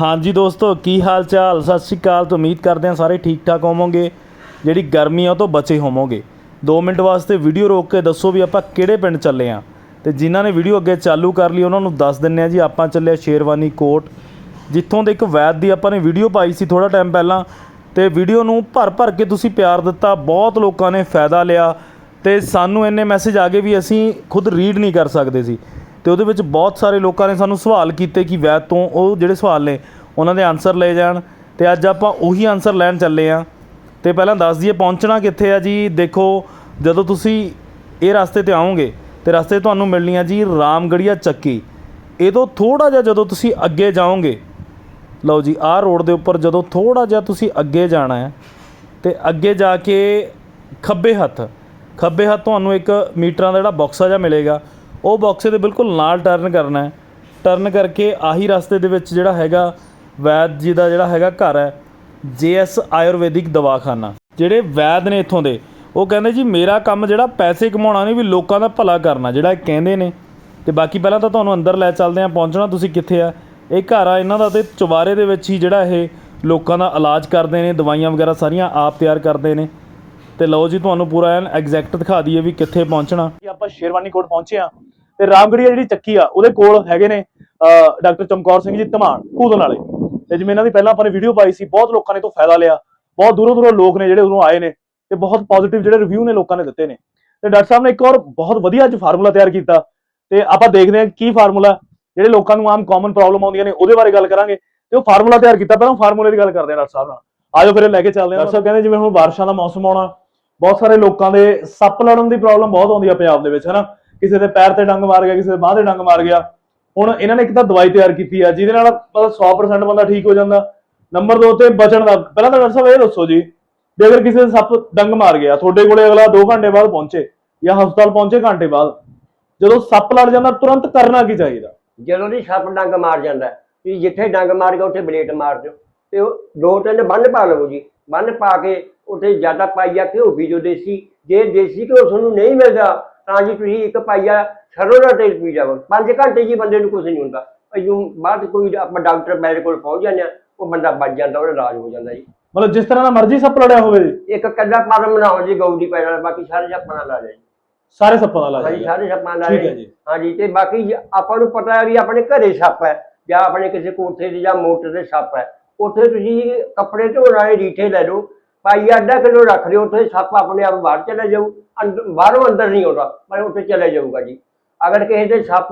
ਹਾਂਜੀ ਦੋਸਤੋ, ਕੀ ਹਾਲ ਚਾਲ ਸਤਿ ਸ਼੍ਰੀ ਅਕਾਲ ਤੋਂ ਉਮੀਦ ਕਰਦੇ ਹਾਂ ਸਾਰੇ ਠੀਕ ਠਾਕ ਹੋਵੋਗੇ। ਜਿਹੜੀ ਗਰਮੀ ਆ, ਉਹ ਤੋਂ ਬਚੇ ਹੋਵੋਗੇ। 2 ਮਿੰਟ ਵਾਸਤੇ ਵੀਡੀਓ ਰੋਕ ਕੇ ਦੱਸੋ ਵੀ ਆਪਾਂ ਕਿਹੜੇ ਪਿੰਡ ਚੱਲੇ ਆ। ਤੇ ਜਿਨ੍ਹਾਂ ਨੇ ਵੀਡੀਓ ਅੱਗੇ ਚਾਲੂ ਕਰ ਲਈ, ਉਹਨਾਂ ਨੂੰ ਦੱਸ ਦਿੰਨੇ ਆ ਜੀ, ਆਪਾਂ ਚੱਲੇ ਸ਼ੇਰਵਾਨੀ ਕੋਟ। ਜਿੱਥੋਂ ਦੇ ਇੱਕ ਵੈਦ ਦੀ ਆਪਾਂ ਨੇ ਵੀਡੀਓ ਪਾਈ ਸੀ ਥੋੜਾ ਟਾਈਮ ਪਹਿਲਾਂ। ਤੇ ਵੀਡੀਓ ਨੂੰ ਭਰ ਭਰ ਕੇ ਤੁਸੀਂ ਪਿਆਰ ਦਿੱਤਾ, ਬਹੁਤ ਲੋਕਾਂ ਨੇ ਫਾਇਦਾ ਲਿਆ। ਤੇ ਸਾਨੂੰ ਇੰਨੇ ਮੈਸੇਜ ਆ ਗਏ ਵੀ ਅਸੀਂ ਖੁਦ ਰੀਡ ਨਹੀਂ ਕਰ ਸਕਦੇ ਸੀ। ਤੇ ਉਹਦੇ ਵਿੱਚ ਬਹੁਤ ਸਾਰੇ ਲੋਕਾਂ ਨੇ ਸਾਨੂੰ ਸਵਾਲ ਕੀਤੇ ਕਿ ਵੈਦ ਤੋਂ ਉਹ ਜਿਹੜੇ ਸਵਾਲ ਨੇ, ਉਹਨਾਂ ਦੇ ਆਨਸਰ ਲਏ ਜਾਣ। ਤੇ ਅੱਜ ਆਪਾਂ ਉਹੀ ਆਨਸਰ ਲੈਣ ਚੱਲੇ ਆ ਤੇ ਪਹਿਲਾਂ ਦੱਸ ਦਈਏ ਪਹੁੰਚਣਾ ਕਿੱਥੇ ਆ ਜੀ? ਦੇਖੋ, ਜਦੋਂ ਤੁਸੀਂ ਇਹ ਰਸਤੇ ਤੇ ਆਓਗੇ, ਤੇ ਰਸਤੇ ਤੁਹਾਨੂੰ ਮਿਲਣੀ ਆ ਜੀ ਰਾਮਗੜੀਆ ਚੱਕੀ। ਇਹ ਤੋਂ ਥੋੜਾ ਜਿਹਾ ਜਦੋਂ ਤੁਸੀਂ ਅੱਗੇ ਜਾਓਗੇ, ਲਓ ਜੀ, ਆਹ ਰੋਡ ਦੇ ਉੱਪਰ ਜਦੋਂ ਥੋੜਾ ਜਿਹਾ ਤੁਸੀਂ ਅੱਗੇ ਜਾਣਾ ਹੈ, ਤੇ ਅੱਗੇ ਜਾ ਕੇ ਖੱਬੇ ਹੱਥ ਖੱਬੇ ਹੱਥ ਤੁਹਾਨੂੰ ਇੱਕ ਮੀਟਰਾਂ ਦਾ ਜਿਹੜਾ ਬਕਸਾ ਜਿਹਾ ਮਿਲੇਗਾ। ਉਹ ਬਕਸੇ ਦੇ ਬਿਲਕੁਲ ਨਾਲ ਟਰਨ ਕਰਨਾ ਹੈ। ਟਰਨ ਕਰਕੇ ਆਹੀ ਰਸਤੇ ਦੇ ਵਿੱਚ ਜਿਹੜਾ ਹੈਗਾ ਵੈਦ ਜੀ ਦਾ ਜਿਹੜਾ ਹੈਗਾ ਘਰ ਹੈ ਜੇਐਸ ਆਯੁਰਵੈਦਿਕ ਦਵਾਖਾਨਾ। ਜਿਹੜੇ ਵੈਦ ਨੇ ਇੱਥੋਂ ਦੇ, ਉਹ ਕਹਿੰਦੇ ਜੀ ਮੇਰਾ ਕੰਮ ਜਿਹੜਾ ਪੈਸੇ ਕਮਾਉਣਾ ਨਹੀਂ ਵੀ ਲੋਕਾਂ ਦਾ ਭਲਾ ਕਰਨਾ, ਜਿਹੜਾ ਇਹ ਕਹਿੰਦੇ ਨੇ। ਤੇ ਬਾਕੀ ਪਹਿਲਾਂ ਤਾਂ ਤੁਹਾਨੂੰ ਅੰਦਰ ਲੈ ਚੱਲਦੇ ਆ ਪਹੁੰਚਣਾ ਤੁਸੀਂ ਕਿੱਥੇ ਆ? ਇਹ ਘਰ ਆ, ਇਹਨਾਂ ਦਾ ਤੇ ਚੁਬਾਰੇ ਦੇ ਵਿੱਚ ਹੀ ਜਿਹੜਾ ਇਹ ਲੋਕਾਂ ਦਾ ਇਲਾਜ ਕਰਦੇ ਨੇ, ਦਵਾਈਆਂ ਵਗੈਰਾ ਸਾਰੀਆਂ ਆਪ ਤਿਆਰ ਕਰਦੇ ਨੇ। ਤੇ ਲਓ ਜੀ, ਤੁਹਾਨੂੰ ਪੂਰਾ ਐਨ ਐਗਜ਼ੈਕਟ ਦਿਖਾ ਦਈਏ ਵੀ ਕਿੱਥੇ ਪਹੁੰਚਣਾ। ਆਪਾਂ ਸ਼ੇਰਵਾਨੀ ਕੋਟ ਪਹੁੰਚੇ ਆ ਤੇ ਰਾਮਗੜੀਆ ਜਿਹੜੀ ਚੱਕੀ ਆ, ਉਹਦੇ ਕੋਲ ਹੈਗੇ ਨੇ ਡਾਕਟਰ ਚਮਕੌਰ ਸਿੰਘ ਜੀ ਧਮਾਨ ਕੂਦਨ ਵਾਲੇ। ਤੇ ਜਿਵੇਂ ਇਹਨਾਂ ਦੀ ਪਹਿਲਾਂ ਆਪਾਂ ਨੇ ਵੀਡੀਓ ਪਾਈ ਸੀ, ਬਹੁਤ ਲੋਕਾਂ ਨੇ ਤੋਂ ਫਾਇਦਾ ਲਿਆ। ਬਹੁਤ ਦੂਰੋਂ ਦੂਰੋਂ ਲੋਕ ਨੇ ਜਿਹੜੇ ਉਦੋਂ ਆਏ ਨੇ ਤੇ ਬਹੁਤ ਪੋਜ਼ਿਟਿਵ ਜਿਹੜੇ ਰਿਵਿਊ ਨੇ ਲੋਕਾਂ ਨੇ ਦਿੱਤੇ ਨੇ। ਤੇ ਡਾਕਟਰ ਸਾਹਿਬ ਨੇ ਇੱਕ ਹੋਰ ਬਹੁਤ ਵਧੀਆ ਅੱਜ ਫਾਰਮੂਲਾ ਤਿਆਰ ਕੀਤਾ। ਤੇ ਆਪਾਂ ਦੇਖਦੇ ਹਾਂ ਕੀ ਫਾਰਮੂਲਾ ਜਿਹੜੇ ਲੋਕਾਂ ਨੂੰ ਆਮ ਕਾਮਨ ਪ੍ਰੋਬਲਮ ਆਉਂਦੀਆਂ ਨੇ, ਉਹਦੇ ਬਾਰੇ ਗੱਲ ਕਰਾਂਗੇ। ਤੇ ਉਹ ਫਾਰਮੂਲਾ ਤਿਆਰ ਕੀਤਾ, ਪਹਿਲਾਂ ਫਾਰਮੂਲੇ ਦੀ ਗੱਲ ਕਰਦੇ ਹਾਂ ਡਾਕਟਰ ਸਾਹਿਬ ਨਾਲ। ਆਜੋ ਫਿਰ ਲੈ ਕੇ ਚੱਲਦੇ ਹਾਂ। ਡਾਕਟਰ ਸਾਹਿਬ ਕਹਿੰਦੇ ਜਿਵੇਂ ਹੁਣ ਬਾਰਿਸ਼ਾਂ ਦਾ ਮੌਸਮ ਆਉਣਾ, ਬਹੁਤ ਸਾਰੇ ਲੋਕਾਂ ਦੇ ਸੱਪ ਲੜਨ ਦੀ ਪ੍ਰੋਬਲਮ ਬਹੁਤ ਆਉਂਦੀ ਆ ਪੰਜਾਬ ਦੇ ਵਿੱਚ, ਹਨਾ? ਕਿਸੇ ਦੇ ਪੈਰ ਤੇ ਡੰਗ ਮਾਰ ਗਿਆ ਕਿਸੇ ਦੇ ਬਾਹ ਤੇ ਡੰਗ ਮਾਰ ਗਿਆ। ਹੁਣ ਇਹਨਾਂ ਨੇ ਇੱਕ ਤਾਂ ਦਵਾਈ ਤਿਆਰ ਕੀਤੀ ਆ ਜਿਹਦੇ ਨਾਲ ਮਤਲਬ 100% ਬੰਦਾ ਠੀਕ ਹੋ ਜਾਂਦਾ। ਨੰਬਰ 2 ਤੇ ਬਚਣ ਦਾ ਪਹਿਲਾਂ ਤਾਂ ਡਾਕਟਰ ਸਾਹਿਬ ਇਹ ਦੱਸੋ ਜੀ ਵੀ ਅਗਰ ਕਿਸੇ ਦੇ ਸੱਪ ਡੰਗ ਮਾਰ ਗਿਆ ਤੁਹਾਡੇ ਕੋਲੇ ਅਗਲਾ 2 ਘੰਟੇ ਬਾਅਦ ਪਹੁੰਚੇ ਜਾਂ ਹਸਪਤਾਲ ਪਹੁੰਚੇ ਘੰਟੇ ਬਾਅਦ ਜਦੋਂ ਸੱਪ ਲੜ ਜਾਂਦਾ ਤੁਰੰਤ ਕਰਨਾ ਕੀ ਚਾਹੀਦਾ? ਜਦੋਂ ਦੀ ਸੱਪ ਡੰਗ ਮਾਰ ਜਾਂਦਾ ਹੈ, ਜਿੱਥੇ ਡੰਗ ਮਾਰ ਗਿਆ ਉੱਥੇ ਬਲੇਟ ਮਾਰ ਦਿਓ। ਤੇ ਉਹ ਦੋ ਤਿੰਨ ਬੰਨ ਪਾ ਲਵੋ ਜੀ ਬੰਨ ਪਾ ਕੇ ਉੱਥੇ ਜ਼ਿਆਦਾ ਪਾਈਆ ਘਿਓ ਬੀਜੋ ਦੇਸੀ ਜੇ ਦੇਸੀ ਘਿਓ ਤੁਹਾਨੂੰ ਨਹੀਂ ਮਿਲਦਾ ਤਾਂ ਜੀ ਤੁਸੀਂ ਇੱਕ ਪਾਈਆ ਸਰੋਂ ਦਾ ਤੇਲ ਪੀ ਜਾਵੋ। 5 ਘੰਟੇ ਜੀ ਬੰਦੇ ਨੂੰ ਕੁਝ ਨਹੀਂ ਹੁੰਦਾ। ਅਯੂ ਬਾਅਦ ਕੋਈ ਆਪਾਂ ਡਾਕਟਰ ਬੈਡ ਕੋਲ ਪਹੁੰਚ ਜਾਂਦੇ ਆ ਉਹ ਬੰਦਾ ਬਚ ਜਾਂਦਾ ਉਹਦਾ ਇਲਾਜ ਹੋ ਜਾਂਦਾ ਜੀ। ਮਤਲਬ ਜਿਸ ਤਰ੍ਹਾਂ ਦਾ ਮਰਜ਼ੀ ਸੱਪ ਲੜਿਆ ਹੋਵੇ ਜੀ। ਇੱਕ ਕੱਲਾ ਪਰਮ ਨਾ ਹੋ ਜੀ ਗਊ ਦੀ ਪੈਣ ਵਾਲਾ ਬਾਕੀ ਸਾਰੇ ਸੱਪਾਂ ਨਾਲ ਲਾ ਜੀ। ਸਾਰੇ ਸੱਪਾਂ ਦਾ ਹਾਂਜੀ ਹੈ ਸਾਰੇ ਸੱਪਾਂ ਨਾਲ ਠੀਕ ਹੈ ਜੀ। ਹਾਂਜੀ ਤੇ ਬਾਕੀ ਜੇ ਆਪਾਂ ਨੂੰ ਪਤਾ ਹੈ ਵੀ ਆਪਣੇ ਘਰੇ ਸੱਪ ਹੈ ਜਾਂ ਆਪਣੇ ਕਿਸੇ ਕੋਠੇ ਤੇ ਜਾਂ ਮੋਟਰ ਤੇ ਸੱਪ ਹੈ। ਉੱਥੇ ਤੁਸੀਂ ਕੱਪੜੇ ਧੋਣ ਵਾਲੇ ਰੀਠੇ ਲੈ ਲਓ ਪਾਈ ਅੱਧਾ ਕਿਲੋ ਰੱਖ ਲਿਓ, ਉੱਥੇ ਸੱਪ ਆਪਣੇ ਆਪ ਬਾਹਰ ਚਲਾ ਜਾਊ। ਅੰਦ- ਬਾਹਰੋਂ ਅੰਦਰ ਨਹੀਂ ਆਉਂਦਾ ਪਰ ਉੱਥੇ ਚਲਾ ਜਾਊਗਾ ਜੀ। ਅਗਰ ਕਿਸੇ ਦੇ ਸੱਪ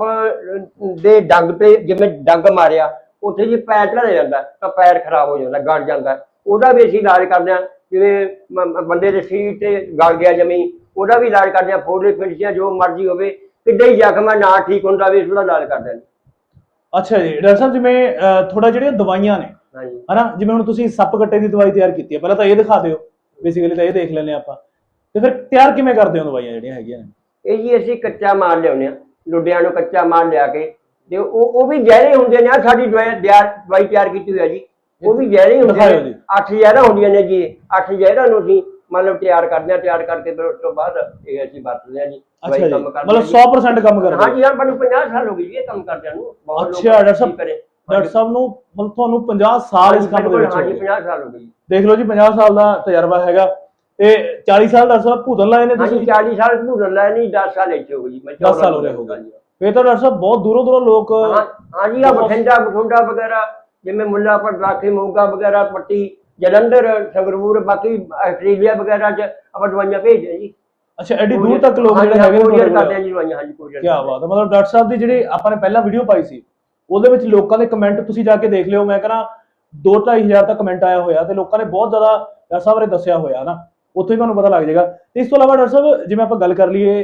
ਦੇ ਡੰਗ ਤੇ, ਜਿਵੇਂ ਡੰਗ ਮਾਰਿਆ, ਉੱਥੇ ਜੀ ਪੈਰ ਚੜਾ ਜਾਂਦਾ, ਤਾਂ ਪੈਰ ਖਰਾਬ ਹੋ ਜਾਂਦਾ, ਗੜ ਜਾਂਦਾ। ਉਹਦਾ ਵੀ ਅਸੀਂ ਇਲਾਜ ਕਰਦੇ ਹਾਂ, ਜਿਵੇਂ ਮ- ਮ- ਬੰਦੇ ਦੇ ਸੀਟ ਤੇ ਗਲ ਗਿਆ ਜਮੀ ਉਹਦਾ ਵੀ ਇਲਾਜ ਕਰਦੇ ਹਾਂ ਫੋੜੇ ਫਿੰਸੀਆਂ ਜੋ ਮਰਜ਼ੀ ਹੋਵੇ, ਕਿੱਡੇ ਹੀ ਜ਼ਖਮ ਹੈ ਨਾ ਠੀਕ ਹੁੰਦਾ ਵੀ ਉਹਦਾ ਇਲਾਜ ਕਰਦੇ ਹਾਂ। ਅੱਛਾ ਜੀ ਡਾਕਟਰ ਸਾਹਿਬ ਜਿਵੇਂ ਥੋੜਾ ਜਿਹੜੀਆਂ ਦਵਾਈਆਂ ਨੇ ਹਾਂਜੀ। ਹਨਾ ਜਿਵੇਂ ਹੁਣ ਤੁਸੀਂ ਸੱਪ ਕੱਟੇ ਦੀ ਦਵਾਈ ਤਿਆਰ ਕੀਤੀ ਹੈ ਪਹਿਲਾਂ ਤਾਂ ਇਹ ਦਿਖਾ ਦਿਓ ਬੇਸਿਕਲੀ ਤਾਂ ਇਹ ਦੇਖ ਹਾਂ ਆਪਾਂ। ਤੇ ਫਿਰ ਤਿਆਰ ਕਿਵੇਂ ਕਰਦੇ ਹੋ ਦਵਾਈਆਂ ਜਿਹੜੀਆਂ ਹੈਗੀਆਂ ਨੇ? ਇਹ ਜੀ ਅਸੀਂ ਕੱਚਾ ਮਾਰ ਲਿਆਉਂਦੇ ਆ ਲੁੱਡਿਆਂ ਨੂੰ ਕੱਚਾ ਮਾਰ ਲਿਆ ਕੇ ਤੇ ਉਹ ਉਹ ਵੀ ਜ਼ਹਿਰੇ ਹੁੰਦੇ ਨੇ ਸਾਡੀ ਦਵਾਈ ਤਿਆਰ ਕੀਤੀ ਹੋਈ ਹੈ ਜੀ ਉਹ ਵੀ ਜ਼ਹਿਰੇ ਹੁੰਦੇ ਨੇ। ਜੀ। ਅੱਠ ਜ਼ਹਿਰਾਂ ਹੁੰਦੀਆਂ ਨੇ ਜੀ ਅੱਠ ਜ਼ਹਿਰਾਂ ਨੂੰ ਅਸੀਂ ਮਤਲਬ ਤਿਆਰ ਕਰਦੇ ਆ ਤਿਆਰ ਕਰਕੇ ਫਿਰ ਉਸ ਤੋਂ ਬਾਅਦ ਇਹ ਅਸੀਂ ਵਰਤਦੇ ਆ ਜੀ ਅੱਛਾ ਜੀ ਕੰਮ ਕਰਦੇ ਮਤਲਬ ਹਾਂ ਜੀ। 100% ਕੰਮ ਕਰਦੇ ਹੋ। ਹਾਂਜੀ ਹਾਂ? ਮੈਨੂੰ 50 ਸਾਲ ਹੋ ਗਏ ਜੀ ਇਹ ਕੰਮ ਕਰਦਿਆਂ ਨੂੰ ਬਹੁਤ ਲੋਕ ਅੱਛਾ ਡਾਕਟਰ ਸਾਹਿਬ ਡਾਕਟਰ ਸਾਹਿਬ ਨੂੰ ਮਤਲਬ ਤੁਹਾਨੂੰ 50 ਸਾਲ ਇਸ ਕੰਮ ਦੇ ਵਿੱਚ ਹੋ ਗਏ। 50 ਸਾਲ ਹੋ ਗਏ ਜੀ। ਦੇਖ ਲਓ ਜੀ 50 ਸਾਲ ਦਾ ਤਜਰਬਾ ਹੈਗਾ। ਤੇ 40 ਸਾਲ ਦਾ ਸਾਹਿਬ ਭੂਤਨ ਲਾਏ ਨੇ ਤੁਸੀਂ? 40 ਸਾਲ ਭੂਰਨ ਲੈ ਨਹੀਂ 10 ਸਾਲ ਇੱਥੇ ਹੋ ਜੀ ਮੈਂ 10 ਸਾਲ ਹੋ ਗਏ ਹੋ ਗਏ। ਫਿਰ ਤਾਂ ਡਾਕਟਰ ਸਾਹਿਬ ਬਹੁਤ ਦੂਰੋਂ ਦੂਰੋਂ ਲੋਕ ਹਾਂ ਹਾਂਜੀ ਆ ਬਠਿੰਡਾ ਬਠੁੰਡਾ ਵਗੈਰਾ ਜਿਵੇਂ ਮੁੱਲਾਪੁਰ ਰਾਖੀ ਮੋਗਾ ਵਗੈਰਾ ਪੱਟੀ ਜਲੰਧਰ ਸੰਗਰੂਰ ਬਾਕੀ ਆਸਟ੍ਰੇਲੀਆ ਵਗੈਰਾ ਚ ਆਪਾਂ ਦਵਾਈਆਂ ਭੇਜਦੇ ਹਾਂ ਜੀ। ਅੱਛਾ ਐਡੀ ਦੂਰ ਤੱਕ ਲੋਕ ਜਿਹੜੇ ਹੈਗੇ ਨੇ ਕੋਰੀਅਰ ਕਰਦੇ ਹਾਂ ਜੀ ਦਵਾਈਆਂ ਹਾਂਜੀ ਕੋਰੀਅਰ ਕੀ ਬਾਤ ਹੈ ਮਤਲਬ ਡਾਕਟਰ ਸਾਹਿਬ ਦੀ ਜਿਹੜੀ ਆਪਾਂ ਨੇ ਪਹਿਲਾਂ ਵੀਡੀਓ ਪਾਈ ਸੀ ਉਹਦੇ ਵਿੱਚ ਲੋਕਾਂ ਦੇ ਕਮੈਂਟ ਤੁਸੀਂ ਜਾ ਕੇ ਦੇਖ ਲਿਓ ਮੈਂ ਕਹਿੰਦਾ 2-2500 ਤੱਕ ਕਮੈਂਟ ਆਇਆ ਹੋਇਆ ਤੇ ਲੋਕਾਂ ਨੇ ਬਹੁਤ ਜ਼ਿਆਦਾ ਡਾਕਟਰ ਸਾਹਿਬ ਬਾਰੇ ਦੱਸਿਆ ਹੋਇਆ ਨਾ ਉੱਥੇ ਹੀ ਤੁਹਾਨੂੰ ਪਤਾ ਲੱਗ ਜਾਏਗਾ। ਤੇ ਇਸ ਤੋਂ ਇਲਾਵਾ ਡਾਕਟਰ ਸਾਹਿਬ ਜਿਵੇਂ ਆਪਾਂ ਗੱਲ ਕਰ ਲਈਏ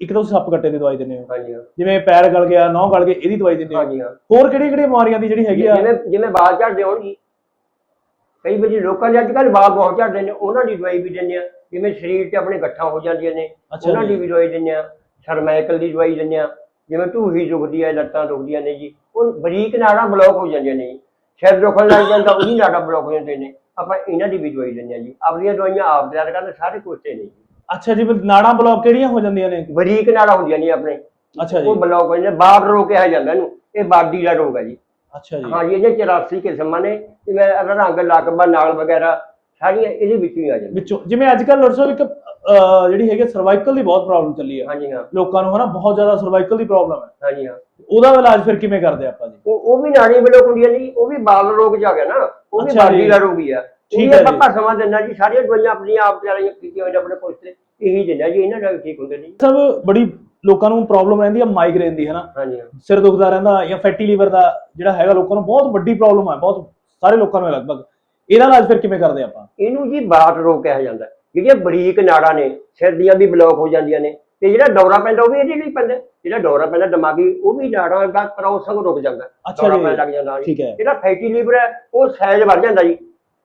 ਇੱਕ ਤਾਂ ਤੁਸੀਂ ਸੱਪ ਕੱਟੇ ਦੀ ਦਵਾਈ ਦਿੰਦੇ ਹੋ। ਹਾਂਜੀ ਜਿਵੇਂ ਪੈਰ ਗਲ ਗਿਆ ਨਹੁੰ ਗਲ ਗਈ ਇਹਦੀ ਦਵਾਈ ਦਿੰਦੇ ਹੋ। ਹਾਂਜੀ ਹੋਰ ਕਿਹੜੀ ਕਿਹੜੀ ਬਿਮਾਰੀਆਂ ਦੀ ਜਿਹੜੀ ਹੈਗੀ ਆ? ਜਿਵੇਂ ਜਿਵੇਂ ਬਾਲ ਝੜਦੇ ਹੋਣ ਜੀ ਕਈ ਵਾਰੀ ਲੋਕਾਂ ਦੇ ਅੱਜ ਕੱਲ੍ਹ ਬਾਲ ਬਹੁਤ ਝੜਦੇ ਨੇ ਉਹਨਾਂ ਦੀ ਦਵਾਈ ਵੀ ਦਿੰਦੇ ਆ ਜਿਵੇਂ ਸਰੀਰ 'ਚ ਆਪਣੇ ਗੱਠਾਂ ਹੋ ਜਾਂਦੀਆਂ ਨੇ ਅੱਛਾ ਉਹਨਾਂ। ਦੀ ਵੀ ਦਵਾਈ ਦਿੰਦੇ ਆ ਸਰਮਾਈਕਲ ਦੀ ਦਵਾਈ ਦਿੰਦੇ ਆ ਜਿਵੇਂ ਢੂਹੀ ਦੁਖਦੀ ਹੈ ਲੱਤਾਂ ਦੁਖਦੀਆਂ ਨੇ ਜੀ ਉਹ ਬਰੀਕ ਨਾੜਾਂ ਬਲੌਕ ਹੋ ਜਾਂਦੀਆਂ ਨੇ ਜੀ। ਸਿਰ ਦੁਖਣ ਲੱਗ ਜਾਂਦਾ ਉਹਦੀ ਨਾੜਾਂ ਬਲੌਕ ਹੋ ਜਾਂਦੀਆਂ ਨੇ। ਆਪਾਂ ਇਹਨਾਂ ਦੀ ਵੀ ਦਵਾਈ ਦਿੰਦੇ ਆ ਜੀ। ਆਪਣੀਆਂ ਦਵਾਈਆਂ ਆਪ ਤਿਆਰ ਕਰਨ ਸਾਰੇ ਕੋਸਤੇ ਨੇ ਜੀ। ਅੱਛਾ ਜੀ ਨਾੜਾਂ ਬਲੌਕ ਕਿਹੜੀਆਂ ਹੋ ਜਾਂਦੀਆਂ ਨੇ? ਬਰੀਕ ਨਾੜਾਂ ਹੁੰਦੀਆਂ ਨੇ ਆਪਣੇ। ਅੱਛਾ ਜੀ। ਉਹ ਬਲੌਕ ਹੋ ਜਾਂਦੇ ਬਾਰ ਰੋਗ ਕਿਹਾ ਜਾਂਦਾ ਇਹਨੂੰ। ਇਹ ਬਾਡੀ ਦਾ ਰੋਗ ਹੈ ਜੀ। ਅੱਛਾ ਜੀ। ਹਾਂਜੀ ਇਹਦੇ 84 ਕਿਸਮਾਂ ਨੇ ਜਿਵੇਂ ਰੰਗ ਲਗਭਗ ਨਾਲ ਵਗੈਰਾ ਸਾਰੀਆਂ ਇਹਦੇ ਵਿੱਚ ਹੀ ਆ ਜਾਂਦੀਆਂ। ਵਿੱਚੋਂ ਜਿਵੇਂ ਅੱਜ ਡਾਕਟਰ ਸਾਹਿਬ ਇੱਕ ਜਿਹੜੀ ਹੈਗੀ ਸਰਵਾਈਕਲ ਦੀ ਬਹੁਤ ਪ੍ਰੋਬਲਮ ਚੱਲੀ ਹੈ ਹਾਂਜੀ ਹਾਂ। ਲੋਕਾਂ ਨੂੰ ਹਨਾ ਬਹੁਤ ਜ਼ਿਆਦਾ ਸਰਵਾਈਕਲ ਦੀ ਪ੍ਰੋਬਲਮ ਹੈ ਹਾਂਜੀ ਹਾਂ। ਉਹਦਾ ਇਲਾਜ ਫਿਰ ਕਿਵੇਂ ਕਰਦੇ ਆਪਾਂ ਜੀ? ਉਹ ਉਹ ਵੀ ਨਾੜੀ ਬਲੋਕ ਹੁੰਦੀ ਹੈ ਜੀ ਉਹ ਵੀ ਬਾਲ ਰੋਗ ਜਾ ਗਿਆ ਨਾ ਉਹ ਵੀ। ਬਾਡੀ ਦਾ ਰੋਗ ਹੀ ਆ। ਠੀਕ ਹੈ। ਆਪਾਂ ਸਮਾਂ ਦਿੰਦਾ ਜੀ ਸਾਰੀਆਂ ਦਵਾਈਆਂ ਆਪਣੀਆਂ ਆਪ ਤਿਆਰੀਆਂ ਕੀਤੀਆਂ ਹੋਈਆਂ ਆਪਣੇ ਕੋਲ ਤੇ ਇਹੀ ਦਿੰਦਾ ਜੀ ਇਹਨਾਂ ਨਾਲ ਵੀ ਠੀਕ ਹੁੰਦੇ ਜੀ। ਸਭ ਬੜੀ ਲੋਕਾਂ ਨੂੰ ਪ੍ਰੋਬਲਮ ਰਹਿੰਦੀ ਹੈ ਮਾਈਗ੍ਰੇਨ ਦੀ ਹਨਾ? ਹਾਂਜੀ ਹਾਂ। ਸਿਰ ਦੁਖਦਾ ਰਹਿੰਦਾ ਜਾਂ ਫੈਟੀ ਲੀਵਰ ਦਾ ਜਿਹੜਾ ਹੈਗਾ ਲੋਕਾਂ ਨੂੰ ਬਹੁਤ ਵੱਡੀ ਪ੍ਰੋਬਲਮ ਹੈ ਬਹੁਤ ਸਾਰੇ ਲੋਕਾਂ ਨੂੰ ਹੈ ਲਗਭਗ ਇਹਦਾ ਇਲਾਜ ਫਿਰ ਕਿਵੇਂ ਕਰਦੇ ਆਪਾਂ? ਇਹਨੂੰ ਜੀ ਬਾਟ ਰੋਗ ਕਿਹਾ ਜਾਂਦਾ। ਹੈ। ਜਿਹੜੀਆਂ ਬਰੀਕ ਨਾੜਾਂ ਨੇ ਸਿਰ ਦੀਆਂ ਵੀ ਬਲੌਕ ਹੋ ਜਾਂਦੀਆਂ ਨੇ ਤੇ ਜਿਹੜਾ ਦੌਰਾ ਪੈਂਦਾ ਉਹ ਵੀ ਇਹਦੇ ਲਈ ਪੈਂਦਾ। ਜਿਹੜਾ ਦੌਰਾ ਪੈਂਦਾ ਦਿਮਾਗੀ ਉਹ ਵੀ ਨਾੜਾਂ ਦਾ ਕ੍ਰੋਸਿੰਗ ਰੁਕ ਜਾਂਦਾ। ਹੈ। ਅੱਛਾ ਦੌਰਾ ਜੀ। ਪੈਣ ਲੱਗ ਜਾਂਦਾ ਜੀ ਠੀਕ ਹੈ। ਜਿਹੜਾ ਫੈਟੀ ਲੀਵਰ ਹੈ ਉਹ ਸਾਈਜ਼ ਵੱਧ ਜਾਂਦਾ ਜੀ।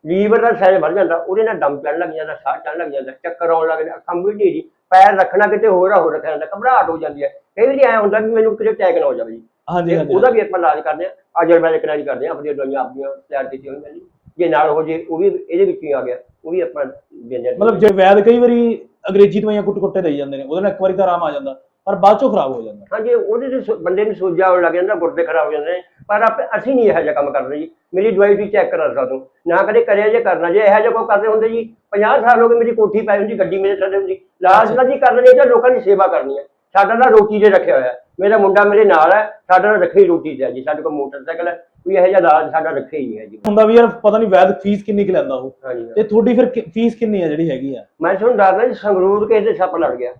ਲੀਵਰ ਦਾ ਸਾਈਜ਼ ਵੱਧ ਜਾਂਦਾ ਉਹਦੇ ਨਾਲ ਦਮ ਪੈਣ ਲੱਗ ਜਾਂਦਾ ਸਾਹ ਚੜਨ ਲੱਗ ਜਾਂਦਾ ਚੱਕਰ ਆਉਣ ਲੱਗ ਜਾਂਦਾ ਅੱਖਾਂ ਮੁੱਢੀ ਜੀ। ਪੈਰ ਰੱਖਣਾ ਕਿਤੇ ਹੋਰ ਆ ਹੋਰ ਰੱਖਿਆ ਜਾਂਦਾ ਘਬਰਾਹਟ ਹੋ ਜਾਂਦੀ ਹੈ। ਕਈ ਵਾਰੀ ਐ ਹੁੰਦਾ ਵੀ ਮੈਨੂੰ ਕਿਤੇ ਅਟੈਕ ਨਾ ਹੋ ਜਾਵੇ ਜੀ। ਹਾਂਜੀ ਹਾਂਜੀ ਉਹਦਾ ਵੀ ਆਪਾਂ ਇਲਾਜ ਕਰਦੇ ਆ ਆਯੁਰਵੈਦਿਕ ਹੀ ਕਰਦੇ ਆ ਆਪਣੀਆਂ ਦਵਾਈਆਂ ਆਪਣੀਆਂ ਤਿਆਰ ਕੀਤੀਆਂ ਹੋਈਆਂ ਜੀ। ਜੇ ਨਾਲ ਹੋ ਜੇ ਉਹ ਵੀ ਇਹਦੇ ਵਿੱਚ ਹੀ ਆ ਗਿਆ। ਉਹ ਵੀ ਆਪਾਂ ਮਤਲਬ ਜੇ ਵੈਦ ਕਈ ਵਾਰੀ ਅੰਗਰੇਜ਼ੀ ਦਵਾਈਆਂ ਕੁੱਟ-ਕੁੱਟੇ ਦੇਈ ਜਾਂਦੇ ਨੇ ਉਹਦੇ ਨਾਲ ਇੱਕ ਵਾਰੀ ਤਾਂ ਆਰਾਮ ਆ ਜਾਂਦਾ। ਪਰ ਬਾਅਦ ਚੋਂ ਖਰਾਬ ਹੋ ਜਾਂਦਾ। ਹਾਂਜੀ ਉਹਦੇ ਤੇ ਸੋ- ਬੰਦੇ ਨੂੰ ਸੋਜਾ ਆਉਣ ਲੱਗ ਜਾਂਦਾ ਗੁਰਦੇ ਖਰਾਬ ਹੋ ਜਾਂਦੇ ਨੇ। ਪਰ ਆਪ ਅਸੀਂ ਨਹੀਂ ਇਹੋ ਜਿਹਾ ਕੰਮ ਕਰਦੇ ਜੀ। ਮੇਰੀ ਦਵਾਈ ਵੀ ਚੈੱਕ ਕਰਾ ਸਕਦਾ ਤੂੰ ਨਾ ਕਦੇ ਕਰਿਆ ਜੇ ਕਰਨਾ ਜੇ। ਇਹੋ ਜਿਹਾ ਕੋਈ ਕਰਦੇ ਹੁੰਦੇ ਜੀ। 50 ਸਾਲ ਹੋ ਗਏ ਮੇਰੀ ਕੋਠੀ ਪਾਈ ਹੁੰਦੀ ਗੱਡੀ ਮੇਰੇ ਥੱਲੇ ਹੁੰਦੀ। ਲਾਜ ਨਾਲ ਜੀ ਕਰਨਾ ਨਹੀਂ ਤਾਂ ਲੋਕਾਂ ਦੀ ਸੇਵਾ ਕਰਨੀ ਹੈ। ਸਾਡਾ ਨਾ ਰੋਟੀ ਦੇ ਰੱਖਿਆ ਹੋਇਆ। ਹੈ। ਮੇਰਾ ਮੁੰਡਾ ਮੇਰੇ ਨਾਲ ਹੈ। ਸਾਡਾ ਨਾ ਰੱਖੇ ਹੀ ਰੋਟੀ ਦਾ ਜੀ। ਸਾਡੇ ਕੋਲ ਮੋਟਰਸਾਈਕਲ ਹੈ। ਕੋਈ ਇਹੋ ਜਿਹਾ ਇਲਾਜ ਸਾਡਾ ਰੱਖੇ ਹੀ ਨਹੀਂ ਹੈ ਜੀ। ਹੁੰਦਾ ਵੀ ਯਾਰ ਪਤਾ ਨਹੀਂ ਵੈਦ ਫੀਸ ਕਿੰਨੀ ਕੁ ਲੈਂਦਾ ਉਹ। ਹਾਂਜੀ ਤੇ ਤੁਹਾਡੀ ਫਿਰ ਫੀਸ ਕਿੰਨੀ ਹੈ ਜਿਹੜੀ ਹੈਗੀ ਆ? ਮੈਂ ਤੁਹਾਨੂੰ ਦੱਸਦਾ ਜੀ ਸੰਗਰੂਰ ਕਿਸੇ ਦੇ ਸੱਪ ਲੜ ਗਿਆ।